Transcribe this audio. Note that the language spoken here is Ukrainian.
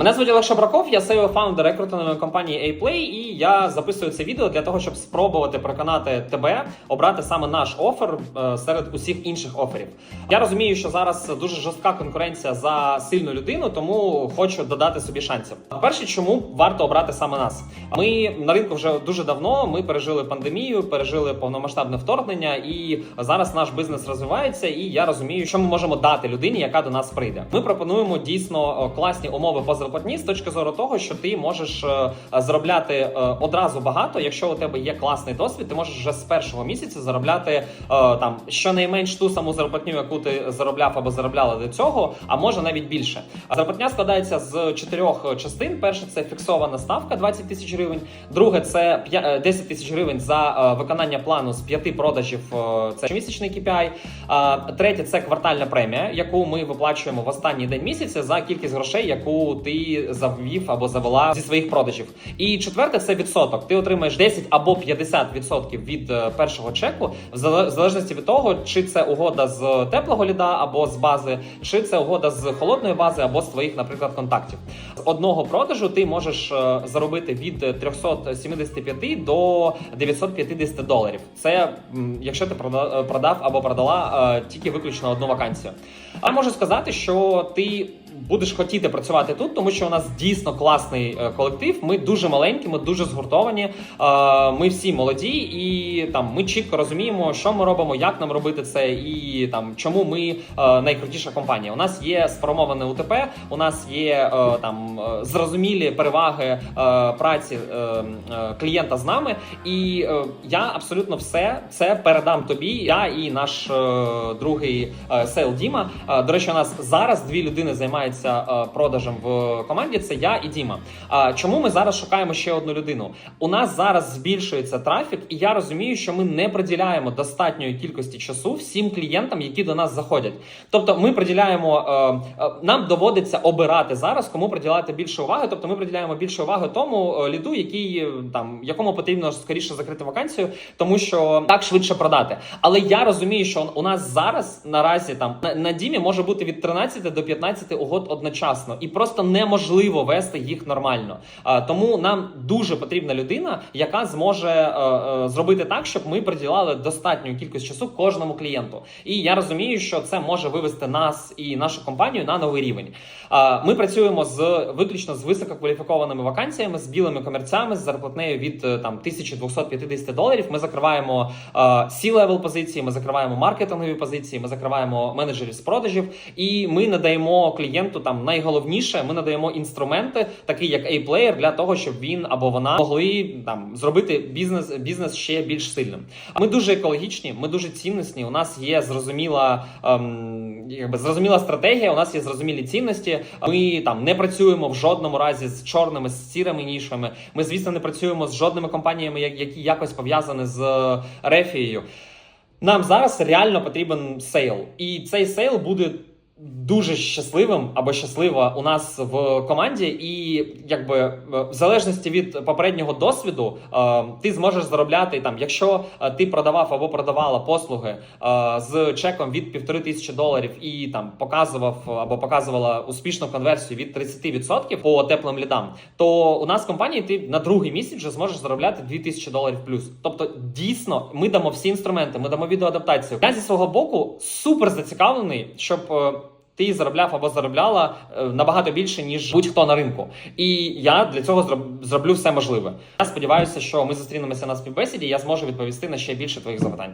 Мене звуть Олег Шабраков, я CEO фаундер рекрутингової компанії A-Play, і я записую це відео для того, щоб спробувати переконати тебе обрати саме наш офер е, серед усіх інших оферів. Я розумію, що зараз дуже жорстка конкуренція за сильну людину, тому хочу додати собі шансів. Перше, чому варто обрати саме нас? Ми на ринку вже дуже давно. Ми пережили пандемію, пережили повномасштабне вторгнення, і зараз наш бізнес розвивається. І я розумію, що ми можемо дати людині, яка до нас прийде. Ми пропонуємо дійсно е, класні умови по зарплатні з точки зору того, що ти можеш е, заробляти е, одразу багато. Якщо у тебе є класний досвід, ти можеш вже з першого місяця заробляти е, там щонайменш ту саму зарплатню, яку ти заробляв або заробляла до цього, а може навіть більше. Зарплатня складається з чотирьох частин. Перше це фіксована ставка 20 тисяч гривень. Друге це п'я- е, 10 тисяч гривень за виконання плану з п'яти продажів. Це щомісячний KPI. Третє це квартальна премія, яку ми виплачуємо в останній день місяця за кількість грошей, яку ти завів або завела зі своїх продажів. І четверте це відсоток. Ти отримаєш 10 або 50% від е, першого чеку, в залежності від того, чи це угода з теплого ліда або з бази, чи це угода з холодної бази або з твоїх, наприклад, контактів. З одного продажу ти можеш е, заробити від 375 до 950 доларів. Це якщо ти е, продав або продала тільки виключно одну вакансію. А можу сказати, що ти будеш хотіти працювати тут, тому що у нас дійсно класний е, колектив. Ми дуже маленькі, ми дуже згуртовані. е, Ми всі молоді, і там ми чітко розуміємо, що ми робимо, як нам робити це, і там чому ми е, найкрутіша компанія. У нас є сформоване УТП, у нас є там зрозумілі переваги праці клієнта з нами. І я абсолютно все це передам тобі. Я і наш другий сейл Діма. До речі, у нас зараз дві людини займаються е, продажем в команді. Це я і Діма. А чому ми зараз шукаємо ще одну людину? У нас зараз збільшується трафік, і я розумію, що ми не приділяємо достатньої кількості часу всім клієнтам, які до нас заходять. Тобто, ми приділяємо е, е, нам доводиться обирати зараз, кому приділяти більше уваги. Тобто, ми приділяємо більше уваги тому ліду, який там якому потрібно скоріше закрити вакансію, тому що так швидше продати. Але я розумію, що у нас зараз наразі там на, на дімі може бути від 13 до 15 угод одночасно, і просто неможливо вести їх нормально. Тому нам дуже потрібна людина, яка зможе е, е, зробити так, щоб ми приділяли достатню кількість часу кожному клієнту. І я розумію, що це може вивести нас і нашу компанію на новий рівень. Ми працюємо з виключно з висококваліфікованими вакансіями, з білими комерцями, з зарплатнею від е, там 1250 доларів. Ми закриваємо C-level позиції, ми закриваємо маркетингові позиції, ми закриваємо менеджерів з продажів, і ми надаємо клієнту там найголовніше. Ми надаємо інструменти, такі як A-Player, для того, щоб він або вона могли там зробити бізнес бізнес ще більш сильним. Ми дуже екологічні, ми дуже цінності. У нас є зрозуміла ем, якби зрозуміла стратегія. У нас є зрозумілі цінності. Ми там не працюємо в жодному разі з чорними з сірими нішами. Ми, звісно, не працюємо з жодними компаніями, які якось пов'язані з е, рефією. Нам зараз реально потрібен сейл, і цей сейл буде дуже щасливим або щаслива у нас в команді. І якби е, в залежності від попереднього досвіду, е, ти зможеш заробляти там, якщо е, ти продавав або продавала послуги з чеком від півтори тисячі доларів і там показував або показувала успішну конверсію від 30% по теплим лідам, то у нас в компанії ти на другий місяць вже зможеш заробляти 2000 доларів плюс. Тобто, дійсно, ми дамо всі інструменти, ми дамо відеоадаптацію. Я зі свого боку супер зацікавлений, щоб. Ти заробляв або заробляла е, набагато більше ніж будь-хто на ринку, і я для цього зроб- зроблю все можливе. Я сподіваюся, що ми зустрінемося на співбесіді. і Я зможу відповісти на ще більше твоїх запитань.